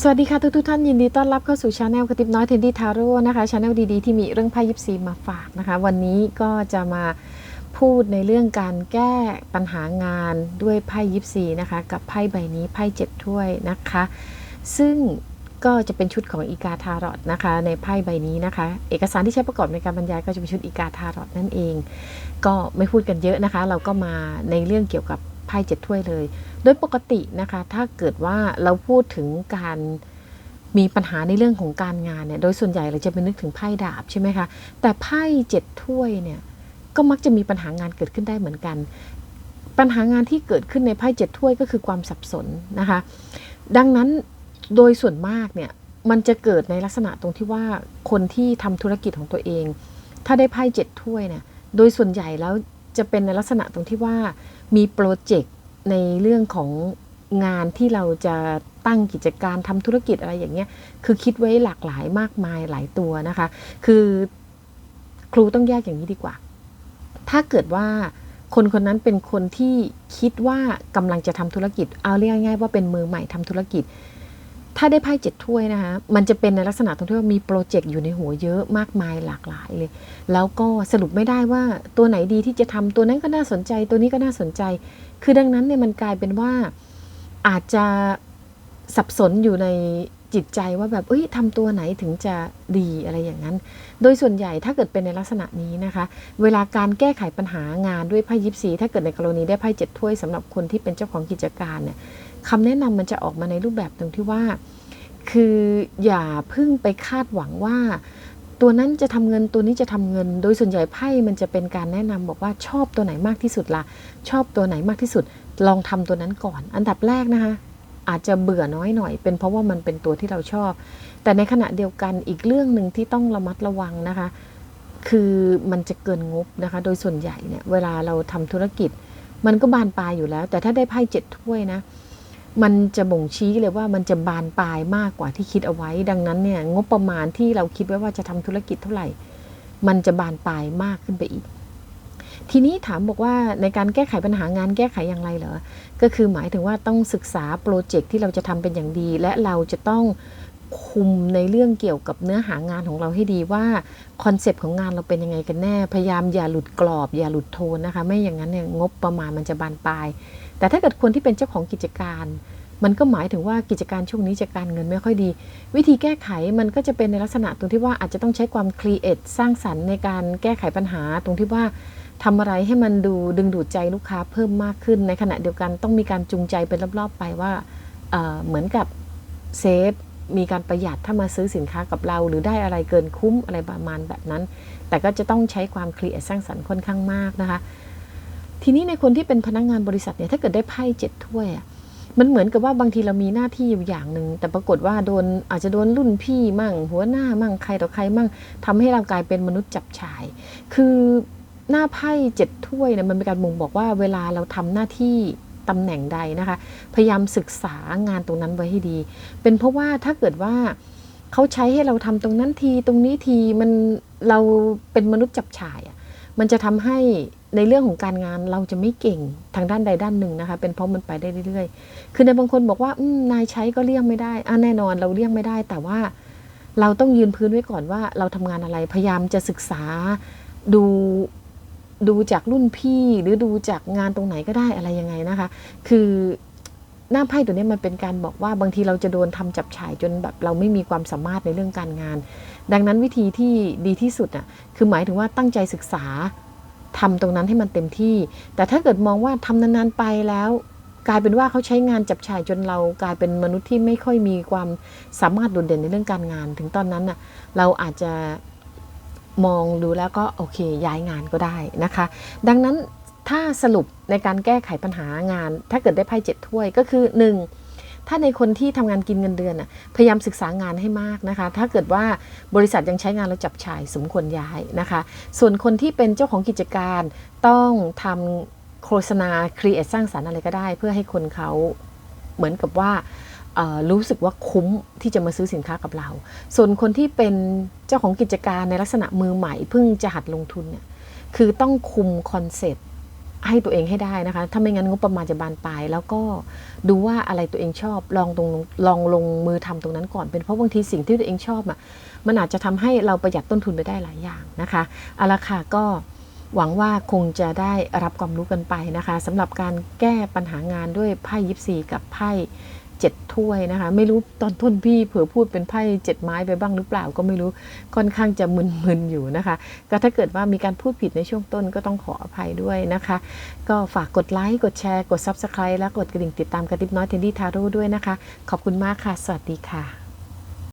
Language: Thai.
สวัสดีค่ะทุกทุกท่านยินดีต้อนรับเข้าสู่ช anel กระติบน้อยเทนดี้ทาโร่นะคะช anel ดีๆที่มีเรื่องไพ่ยิปซีมาฝากนะคะ วันนี้ก็จะมาพูดในเรื่องการแก้ปัญหางานด้วยไพ่ยิปซีนะคะ กับไพ่ใบนี้ไพ่เจ็ดถ้วยนะคะ ซึ่งก็จะเป็นชุดของอีกาทารอตนะคะ ในไพ่ใบนี้นะคะ เอกสารที่ใช้ประกอบในการบรรยายก็จะเป็นชุดอีกาทารอตนั่นเอง ก็ไม่พูดกันเยอะนะคะ เราก็มาในเรื่องเกี่ยวกับไพ่เจ็ดถ้วยเลย โดยปกตินะคะถ้าเกิดว่าเราพูดถึงการมีปัญหาในเรื่องของการงานเนี่ยโดยส่วนใหญ่เราจะไปนึกถึงไพ่ดาบใช่ไหมคะแต่ไพ่เจ็ดถ้วยเนี่ยก็มักจะมีปัญหางานเกิดขึ้นได้เหมือนกัน ปัญหางานที่เกิดขึ้นในไพ่เจ็ดถ้วยก็คือความสับสนนะคะดังนั้นโดยส่วนมากเนี่ยมันจะเกิดในลักษณะตรงที่ว่าคนที่ทำธุรกิจของตัวเอง ถ้าได้ไพ่เจ็ดถ้วยเนี่ยโดยส่วนใหญ่แล้วจะเป็นในลักษณะตรงที่ว่ามีโปรเจกต์ ในเรื่องของงานที่เราจะตั้งกิจการทำธุรกิจอะไรอย่างเงี้ย คือคิดไว้หลากหลายมากมายหลายตัวนะคะ คือครูต้องแยกอย่างนี้ดีกว่า ถ้าเกิดว่าคนคนนั้นเป็นคนที่คิดว่ากำลังจะทำธุรกิจ เอาเรียกง่ายๆว่าเป็นมือใหม่ทำธุรกิจ ถ้าได้ไพ่เจ็ดถ้วยนะคะ มันจะเป็นในลักษณะตรงที่ว่ามีโปรเจกต์อยู่ในหัวเยอะมากมายหลากหลายเลย แล้วก็สรุปไม่ได้ว่าตัวไหนดีที่จะทำตัวนั้นก็น่าสนใจ ตัวนี้ก็น่าสนใจ คือดังนั้นเนี่ยมันกลายเป็นว่าอาจจะสับสนอยู่ในจิตใจว่าแบบเอ้ยทำตัวไหนถึงจะดีอะไรอย่างนั้น โดยส่วนใหญ่ถ้าเกิดเป็นในลักษณะนี้นะคะ เวลาการแก้ไขปัญหางานด้วยไพ่ยิปซีถ้าเกิดในกรณีได้ไพ่เจ็ดถ้วยสำหรับคนที่เป็นเจ้าของกิจการเนี่ย คำแนะนำมันจะออกมาในรูปแบบตรงที่ว่า คืออย่าพึ่งไปคาดหวังว่า ตัวนั้นจะทำเงินตัวนี้จะทำเงิน โดยส่วนใหญ่ไพ่มันจะเป็นการแนะนำบอกว่าชอบตัวไหนมากที่สุดละ่ะ ชอบตัวไหนมากที่สุด ลองทำตัวนั้นก่อน อันดับแรกนะคะอาจจะเบื่อน้อยหน่อย เป็นเพราะว่ามันเป็นตัวที่เราชอบ แต่ในขณะเดียวกันอีกเรื่องหนึ่งที่ต้องระมัดระวังนะคะ คือมันจะเกินงบนะคะ โดยส่วนใหญ่เนี่ยเวลาเราทำธุรกิจ มันก็บานปลายอยู่แล้ว แต่ถ้าได้ไพ่เจ็ดถ้วยนะ มันจะบ่งชี้เลยว่ามันจะบานปลายมากกว่าที่คิดเอาไว้ ดังนั้นเนี่ยงบประมาณที่เราคิดไว้ว่าจะทำธุรกิจเท่าไหร่ มันจะบานปลายมากขึ้นไปอีก ทีนี้ถามบอกว่าในการแก้ไขปัญหางานแก้ไขอย่างไรเหรอ ก็คือหมายถึงว่าต้องศึกษาโปรเจกต์ที่เราจะทำเป็นอย่างดี และเราจะต้องคุมในเรื่องเกี่ยวกับเนื้อหางานของเราให้ดีว่าคอนเซปต์ของงานเราเป็นยังไงกันแน่ พยายามอย่าหลุดกรอบ อย่าหลุดโทนนะคะ ไม่อย่างนั้นเนี่ยงบประมาณมันจะบานปลาย แต่ถ้าเกิดคนที่เป็นเจ้าของกิจการ มันก็หมายถึงว่ากิจการช่วงนี้จะการเงินไม่ค่อยดี วิธีแก้ไขมันก็จะเป็นในลักษณะตรงที่ว่าอาจจะต้องใช้ความครีเอทสร้างสรรค์ในการแก้ไขปัญหา ตรงที่ว่าทำอะไรให้มันดูดึงดูดใจลูกค้าเพิ่มมากขึ้น ในขณะเดียวกันต้องมีการจูงใจเป็นรอบๆ ไปว่าเเหมือนกับเซฟมีการประหยัดถ้ามาซื้อสินค้ากับเรา หรือได้อะไรเกินคุ้มอะไรประมาณแบบนั้น แต่ก็จะต้องใช้ความครีเอทสร้างสรรค์ค่อนข้างมากนะคะ ทีนี้ในคนที่เป็นพนักงงานบริษัทเนี่ยถ้าเกิดได้ไพ่เจ็ดถ้วยอะมันเหมือนกับว่าบางทีเรามีหน้าที่อยู่อย่างหนึ่งแต่ปรากฏว่าโดนอาจจะโดนรุ่นพี่มั่ง หัวหน้ามั่งใครต่อใครมั่งทำให้เรากลายเป็นมนุษย์จับฉาย คือหน้าไพ่เจ็ดถ้วยเนี่ยมันเป็นการบ่งบอกว่าเวลาเราทำหน้าที่ตำแหน่งใดนะคะ พยายามศึกษางานตรงนั้นไว้ให้ดี เป็นเพราะว่าถ้าเกิดว่าเขาใช้ให้เราทำตรงนั้นทีตรงนี้ทีมันเราเป็นมนุษย์จับฉายอะมันจะทำให้ ในเรื่องของการงานเราจะไม่เก่งทางด้านใดด้านหนึ่งนะคะ เป็นเพราะมันไปได้เรื่อยๆ คือในบางคนบอกว่านายใช้ก็เลี่ยงไม่ได้อะแน่นอนเราเลี่ยงไม่ได้ แต่ว่าเราต้องยืนพื้นไว้ก่อนว่าเราทำงานอะไรพยายามจะศึกษาดูดูจากรุ่นพี่หรือดูจากงานตรงไหนก็ได้อะไรยังไงนะคะ คือหน้าไพ่ตัวนี้มันเป็นการบอกว่าบางทีเราจะโดนทำจับฉายจนแบบเราไม่มีความสามารถในเรื่องการงาน ดังนั้นวิธีที่ดีที่สุดอะคือหมายถึงว่าตั้งใจศึกษา ทำตรงนั้นให้มันเต็มที่ แต่ถ้าเกิดมองว่าทำนานๆไปแล้ว กลายเป็นว่าเขาใช้งานจับฉ่ายจนเรากลายเป็นมนุษย์ที่ไม่ค่อยมีความสามารถโดดเด่นในเรื่องการงาน ถึงตอนนั้นน่ะเราอาจจะมองดูแล้วก็โอเคย้ายงานก็ได้นะคะ ดังนั้นถ้าสรุปในการแก้ไขปัญหางาน ถ้าเกิดได้ไพ่เจ็ดถ้วยก็คือ 1. ถ้าในคนที่ทำงานกินเงินเดือนพยายามศึกษางานให้มากนะคะ ถ้าเกิดว่าบริษัทยังใช้งานแล้วจับฉายสมควรย้ายนะคะ ส่วนคนที่เป็นเจ้าของกิจการต้องทำโฆษณาครีเอทสร้างสารรค์อะไรก็ได้ เพื่อให้คนเขาเหมือนกับว่ารู้สึกว่าคุ้มที่จะมาซื้อสินค้ากับเรา ส่วนคนที่เป็นเจ้าของกิจการในลักษณะมือใหม่เพิ่งจะหัดลงทุนเนี่ยคือต้องคุมคอนเซ็ปต์ ให้ตัวเองให้ได้นะคะ ถ้าไม่งั้นงบประมาณจะบานปลาย แล้วก็ดูว่าอะไรตัวเองชอบ ลองตรงลองลงมือทำตรงนั้นก่อน เป็นเพราะบางทีสิ่งที่ตัวเองชอบอะ มันอาจจะทำให้เราประหยัดต้นทุนไปได้หลายอย่างนะคะเอาละค่ะก็หวังว่าคงจะได้รับความรู้กันไปนะคะสำหรับการแก้ปัญหางานด้วยไพ่ยิปซีกับไพ่ เจ็ดถ้วยนะคะ ไม่รู้ตอนต้นพี่เผื่อพูดเป็นไพ่เจ็ดไม้ไปบ้างหรือเปล่าก็ไม่รู้ค่อนข้างจะมึนๆอยู่นะคะ ก็ถ้าเกิดว่ามีการพูดผิดในช่วงต้นก็ต้องขออภัยด้วยนะคะ ก็ฝากกดไลค์กดแชร์กด Subscribe และกดกระดิ่งติดตามกระติบน้อยเทนดี้ทาโร่ด้วยนะคะ ขอบคุณมากค่ะ สวัสดีค่ะ